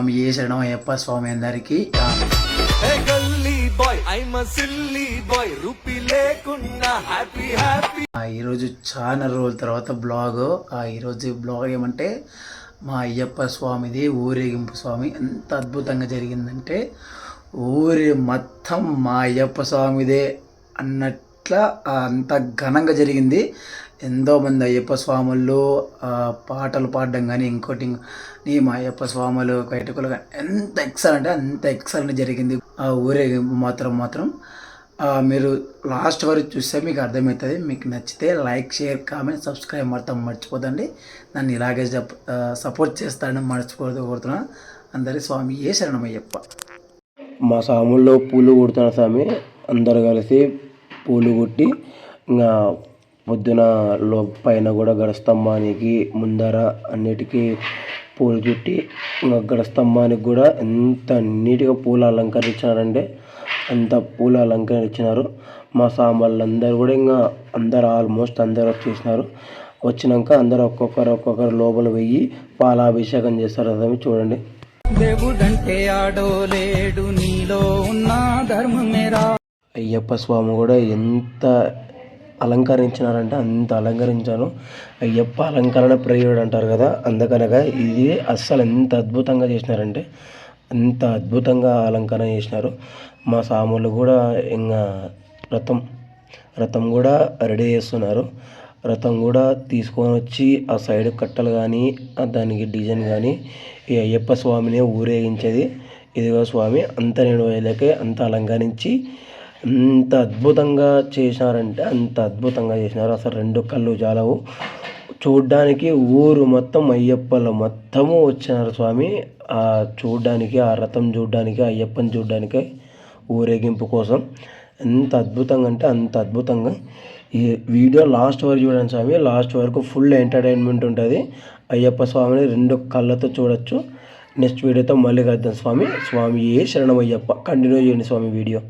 స్వామి ఏ శరణం అయ్యప్ప స్వామి అందరికీ. ఈరోజు చాలా రోజుల తర్వాత బ్లాగ్. ఆ, ఈరోజు బ్లాగ్ ఏమంటే మా అయ్యప్ప స్వామిది ఊరేగింపు స్వామి ఎంత అద్భుతంగా జరిగిందంటే ఊరి మొత్తం మా అయ్యప్ప స్వామిదే అన్నట్ల అట్లా అంత ఘనంగా జరిగింది. ఎంతోమంది అయ్యప్ప స్వాములు పాటలు పాడడం కానీ ఇంకోటి నీ మా అయ్యప్ప స్వాములు కైటకులు కానీ ఎంత ఎక్సలెంట్ అంటే అంత ఎక్సలెంట్ జరిగింది. ఆ ఊరేగింపు మాత్రం మాత్రం. మీరు లాస్ట్ వరకు చూస్తే మీకు అర్థమవుతుంది. మీకు నచ్చితే లైక్ షేర్ కామెంట్ సబ్స్క్రైబ్ మొత్తం మర్చిపోదండి నన్ను ఇలాగే సప్- సపోర్ట్ చేస్తానని మర్చిపోతూ కోరుతున్నా అందరి స్వామి ఏ శరణమయ్యప్ప. మా సాముల్లో పూలు కుడుతున్న స్వామి అందరు కలిసి పూలు కుట్టి ఇంకా పొద్దున లో పైన కూడా గడస్తంభానికి ముందర అన్నిటికీ పూలు చుట్టి ఇంకా గడస్తంభానికి కూడా ఎంత నీట్గా పూలు అలంకరించినారంటే అంత పూలు అలంకరించినారు. మా సామాన్లు కూడా ఇంకా అందరు ఆల్మోస్ట్ అందరు వచ్చేసినారు. వచ్చినాక అందరు ఒక్కొక్కరు ఒక్కొక్కరు లోపల వెయ్యి పాలాభిషేకం చేస్తారు. అదే చూడండి. దేవుడంటే ఆడో లేడు నీలో ఉన్న ధర్మమేరా అయ్యప్ప స్వామి కూడా ఎంత అలంకరించినారంటే అంత అలంకరించాను. అయ్యప్ప అలంకరణ ప్రియుడు అంటారు కదా అందుకనగా ఇది అస్సలు ఎంత అద్భుతంగా చేసినారంటే అంత అద్భుతంగా అలంకరణ చేసినారు. మా సాములు కూడా ఇంకా రథం రథం కూడా రెడీ చేస్తున్నారు. రథం కూడా తీసుకొని వచ్చి ఆ సైడ్ కట్టలు కానీ దానికి డిజైన్ కానీ ఈ అయ్యప్ప స్వామిని ఊరేగించేది. ఇదిగో స్వామి అంత నేను వేలకే అంత అలంకరించి ఎంత అద్భుతంగా చేసినారంటే అంత అద్భుతంగా చేసినారు. అసలు రెండు కళ్ళు చాలవు చూడ్డానికి ఊరు మొత్తం అయ్యప్పలు మొత్తము వచ్చినారు స్వామి. ఆ చూడ్డానికి ఆ రథం చూడ్డానికి అయ్యప్పని చూడ్డానికి ఊరేగింపు కోసం ఎంత అద్భుతంగా అంటే అంత అద్భుతంగా. ఈ వీడియో లాస్ట్ వరకు చూడండి స్వామి. లాస్ట్ వరకు ఫుల్ ఎంటర్టైన్మెంట్ ఉంటుంది. అయ్యప్ప స్వామిని రెండు కళ్ళతో చూడొచ్చు. నెక్స్ట్ వీడియోతో మళ్ళీ కలుద్దాం స్వామి. స్వామి ఏ శరణం అయ్యప్ప కంటిన్యూ చేయండి స్వామి వీడియో.